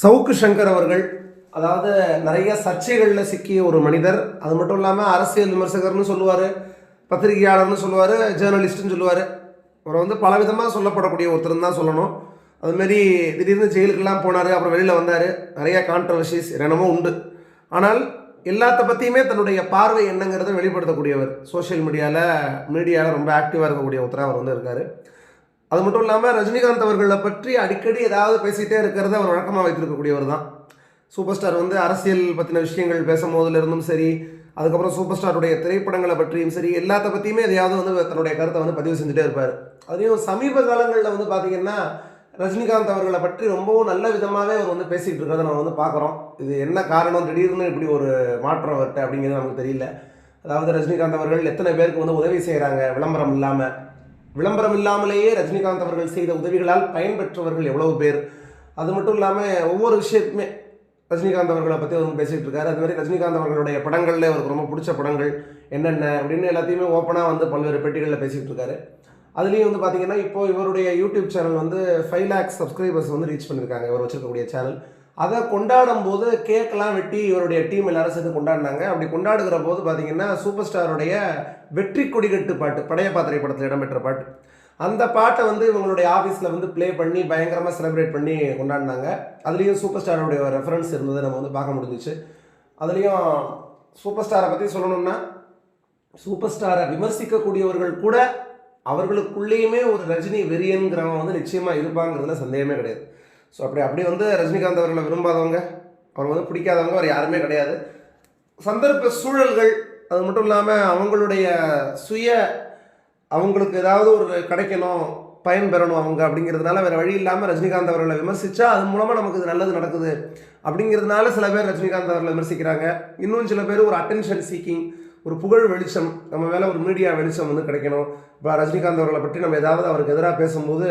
சவுக்கு சங்கர் அவர்கள் அதாவது நிறைய சர்ச்சைகளில் சிக்கிய ஒரு மனிதர். அது மட்டும் இல்லாமல் அரசியல் விமர்சகர்னு சொல்லுவார் பத்திரிகையாளர்னு சொல்லுவார் ஜேர்னலிஸ்ட்னு சொல்லுவார். அவரை வந்து பலவிதமாக சொல்லப்படக்கூடிய ஒருத்தர் தான் சொல்லணும். அதுமாரி திடீர்னு ஜெயிலுக்கெல்லாம் போனார் அப்புறம் வெளியில் வந்தார். நிறைய கான்ட்ரவர்சிஸ் என்னென்னமோ உண்டு. ஆனால் எல்லாத்த பற்றியுமே தன்னுடைய பார்வை என்னங்கிறத வெளிப்படுத்தக்கூடியவர். சோஷியல் மீடியாவில் மீடியாவில் ரொம்ப ஆக்டிவாக இருக்கக்கூடிய ஒருத்தராக அவர் வந்து இருக்கார். அது மட்டும் இல்லாமல் ரஜினிகாந்த் அவர்களை பற்றி அடிக்கடி ஏதாவது பேசிகிட்டே இருக்கிறத அவர் வழக்கமாக வைத்திருக்கக்கூடியவர் தான். சூப்பர் ஸ்டார் வந்து அரசியல் பற்றின விஷயங்கள் பேசும் சரி அதுக்கப்புறம் சூப்பர் ஸ்டாருடைய திரைப்படங்களை பற்றியும் சரி எல்லாத்த பற்றியுமே எதையாவது வந்து தன்னுடைய கருத்தை வந்து பதிவு செஞ்சுட்டே இருப்பார். அதையும் சமீப காலங்களில் வந்து பார்த்தீங்கன்னா ரஜினிகாந்த் அவர்களை பற்றி ரொம்பவும் நல்ல விதமாகவே அவர் வந்து பேசிகிட்டு இருக்கிறத நம்ம வந்து பார்க்குறோம் இது என்ன காரணம்? திடீர்னு இப்படி ஒரு மாற்றம் அவர்கிட்ட அப்படிங்கிறது நமக்கு தெரியல. அதாவது ரஜினிகாந்த் அவர்கள் எத்தனை பேருக்கு வந்து உதவி செய்கிறாங்க விளம்பரம் இல்லாமல் விளம்பரம் இல்லாமலேயே ரஜினிகாந்த் அவர்கள் செய்த உதவிகளால் பயன்பெற்றவர்கள் எவ்வளவு பேர். அது மட்டும் இல்லாமல் ஒவ்வொரு விஷயத்துமே ரஜினிகாந்த் அவர்களை பற்றி அவர் பேசிகிட்டு இருக்காரு. அது மாதிரி ரஜினிகாந்த் அவர்களுடைய படங்களில் அவருக்கு ரொம்ப பிடிச்ச படங்கள் என்னென்ன அப்படின்னு எல்லாத்தையுமே ஓப்பனாக வந்து பல்வேறு பெட்டிகளில் பேசிகிட்டு இருக்காரு. அதுலேயும் வந்து பார்த்தீங்கன்னா இப்போ இவருடைய யூடியூப் சேனல் வந்து ஃபைவ் லேக்ஸ் சப்ஸ்கிரைபர்ஸ் வந்து ரீச் பண்ணியிருக்காங்க இவர் வச்சிருக்கக்கூடிய சேனல். அதை கொண்டாடும் போது கேக்கெல்லாம் வெட்டி இவருடைய டீம் எல்லாரும் சேர்ந்து கொண்டாடினாங்க. அப்படி கொண்டாடுகிற போது பார்த்தீங்கன்னா சூப்பர் ஸ்டாருடைய வெற்றி கொடிகட்டு பாட்டு பாத்திரை படத்தில் இடம்பெற்ற பாட்டு. அந்த பாட்டை வந்து இவங்களுடைய ஆஃபீஸில் வந்து ப்ளே பண்ணி பயங்கரமாக செலிப்ரேட் பண்ணி கொண்டாடினாங்க. அதுலேயும் சூப்பர் ஸ்டாருடைய ரெஃபரன்ஸ் இருந்தது நம்ம வந்து பார்க்க முடிஞ்சிச்சு. அதுலேயும் சூப்பர் ஸ்டாரை பற்றி சொல்லணும்னா சூப்பர் ஸ்டாரை விமர்சிக்கக்கூடியவர்கள் கூட அவர்களுக்குள்ளேயுமே ஒரு ரஜினி வெறியன்கிறவன் வந்து நிச்சயமாக இருப்பாங்கிறதுல சந்தேகமே கிடையாது. ஸோ அப்படி அப்படி வந்து ரஜினிகாந்த் அவர்களை விரும்பாதவங்க அவர் வந்து பிடிக்காதவங்க அவர் யாருமே கிடையாது. சந்தர்ப்ப சூழல்கள் அது மட்டும் இல்லாமல் அவங்களுடைய சுய அவங்களுக்கு ஏதாவது ஒரு கிடைக்கணும் பயன் பெறணும் அவங்க அப்படிங்கிறதுனால வேறு வழி இல்லாமல் ரஜினிகாந்த் அவர்களை விமர்சித்தா அது மூலமாக நமக்கு இது நல்லது நடக்குது. அப்படிங்கிறதுனால சில பேர் ரஜினிகாந்த் அவர்களை விமர்சிக்கிறாங்க. இன்னும் சில பேர் ஒரு அட்டென்ஷன் சீக்கிங் ஒரு புகழ் வெளிச்சம் நம்ம மேலே ஒரு மீடியா வெளிச்சம் வந்து கிடைக்கணும். இப்போ ரஜினிகாந்த் அவர்களை பற்றி நம்ம ஏதாவது அவருக்கு எதிராக பேசும்போது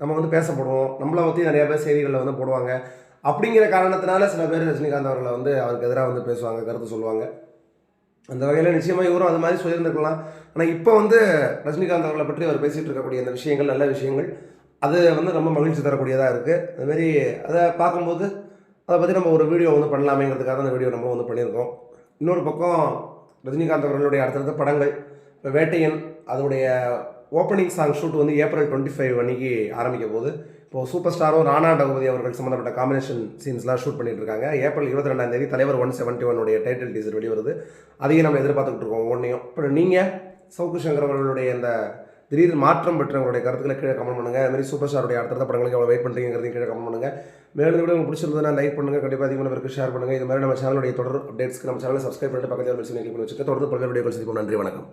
நம்ம வந்து பேசப்படுவோம். நம்மளை பற்றி நிறையா பேர் செய்திகளில் வந்து போடுவாங்க. அப்படிங்கிற காரணத்தினால சில பேர் ரஜினிகாந்த் அவர்களை வந்து அவருக்கு எதிராக வந்து பேசுவாங்க கருத்து சொல்லுவாங்க. அந்த வகையில் நிச்சயமாக இவரும் அது மாதிரி சொல்லியிருந்துருக்கலாம். ஆனால் இப்போ வந்து ரஜினிகாந்த் அவர்களை பற்றி அவர் பேசிகிட்டு இருக்கக்கூடிய அந்த விஷயங்கள் நல்ல விஷயங்கள் அது வந்து ரொம்ப மகிழ்ச்சி தரக்கூடியதாக இருக்குது அதுமாரி அதை பார்க்கும்போது அதை பற்றி நம்ம ஒரு வீடியோ வந்து பண்ணலாமேங்கிறதுக்காக அந்த வீடியோ நம்ம வந்து பண்ணியிருக்கோம். இன்னொரு பக்கம் ரஜினிகாந்த் அவர்களுடைய அடுத்தடுத்த படங்கள் இப்போ வேட்டையன் அதனுடைய ஓப்பனிங் சாங் ஷூட் வந்து ஏப்ரல் டுவெண்ட்டி ஃபைவ் அன்னைக்கு ஆரம்பிக்க போகுது. இப்போது சூப்பர் ஸ்டாரும் ராணா டகுபதி அவர்கள் சம்மந்தப்பட்ட காம்பினேஷன் சீன்ஸ்லாம் ஷூட் பண்ணிட்டு இருக்காங்க. ஏப்ரல் இருபத்தி ரெண்டாம் தேதி தலைவர் ஒன் செவன்ட்டி ஒன்னுடைய டைட்டில் டீசர் வெளிவருது. அதையும் நம்ம எதிர்பார்த்துக்கிட்டு இருக்கோம். ஒன்றையும் இப்போ நீங்கள் சவுக்கு சங்கர் அவர்களுடைய அந்த திடீர் மாற்றம் பெற்றவங்களுடைய கருத்துக்களை கீழே கமெண்ட் பண்ணுங்கள் மாதிரி சூப்பர் ஸ்டாருடைய அடுத்த படங்களுக்கு எவ்வளோ வெயிட் பண்ணுறீங்கிறதையும் கீழே கமெண்ட் பண்ணுங்கள் மேலும் விட உங்களுக்கு பிடிச்சிருந்ததுன்னா லைக் பண்ணுங்கள் கண்டிப்பாக அதிகமான பேருக்கு ஷேர் பண்ணுங்கள் இது மாதிரி நம்ம சேனலுடைய தொடர் அப்டேட்ஸ்க்கு நம்ம சேனலை சப்ஸ்கிரைப் பண்ணிட்டு பக்கத்தில் பெல் கிளிக் பண்ணி வச்சுக்க தொடர்ந்து பல்வேறு வீடியோக்கள் சந்திப்போம். நன்றி வணக்கம்.